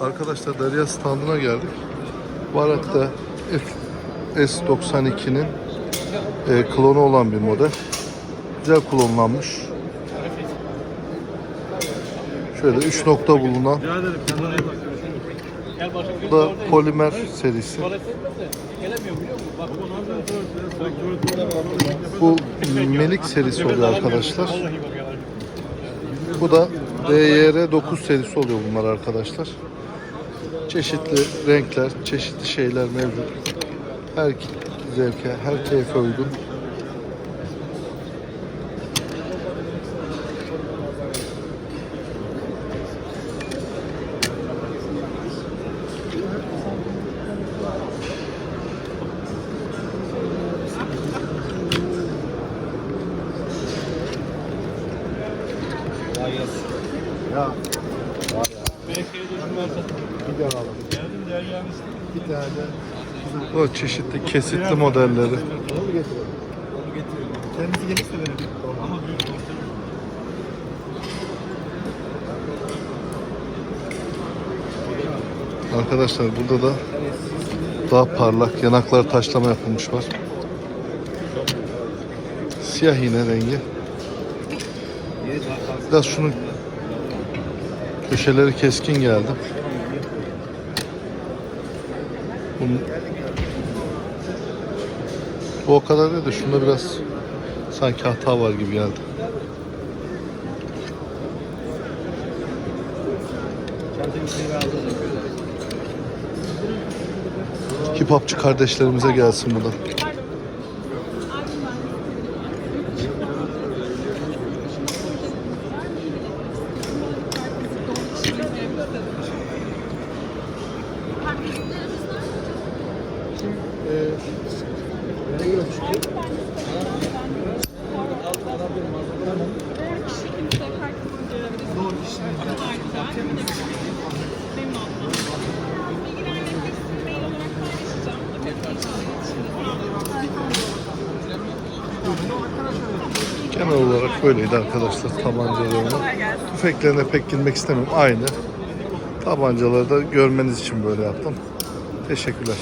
Arkadaşlar Derya standına geldik. Varak'ta S92'nin e, klonu olan bir model. Güzel klonlanmış. Şöyle 3 nokta bulunan bu da polimer serisi. Bu Melik serisi oluyor arkadaşlar. Bu da DYR 9 serisi oluyor bunlar arkadaşlar. Çeşitli renkler, çeşitli şeyler mevcut. Her zevke, her keyfe uygun. Ya Belki düşünmezsen. bir de alalım. Bir tane de O çeşitli kesitli modelleri. onu getirelim. Onu getirelim. Kendisi gelirse verelim. Ama büyük Arkadaşlar burada da daha parlak yanaklar taşlama yapılmış var. Siyah yine rengi. Biraz şunun köşeleri keskin geldi. Bu o kadar değil de şunda biraz sanki hata var gibi geldi. Hip hopçı kardeşlerimize gelsin bu Genel olarak böyleydi arkadaşlar tabancalarına. Tüfeklerine pek girmek istemiyorum. Aynı. Tabancaları da görmeniz için böyle yaptım. Teşekkürler.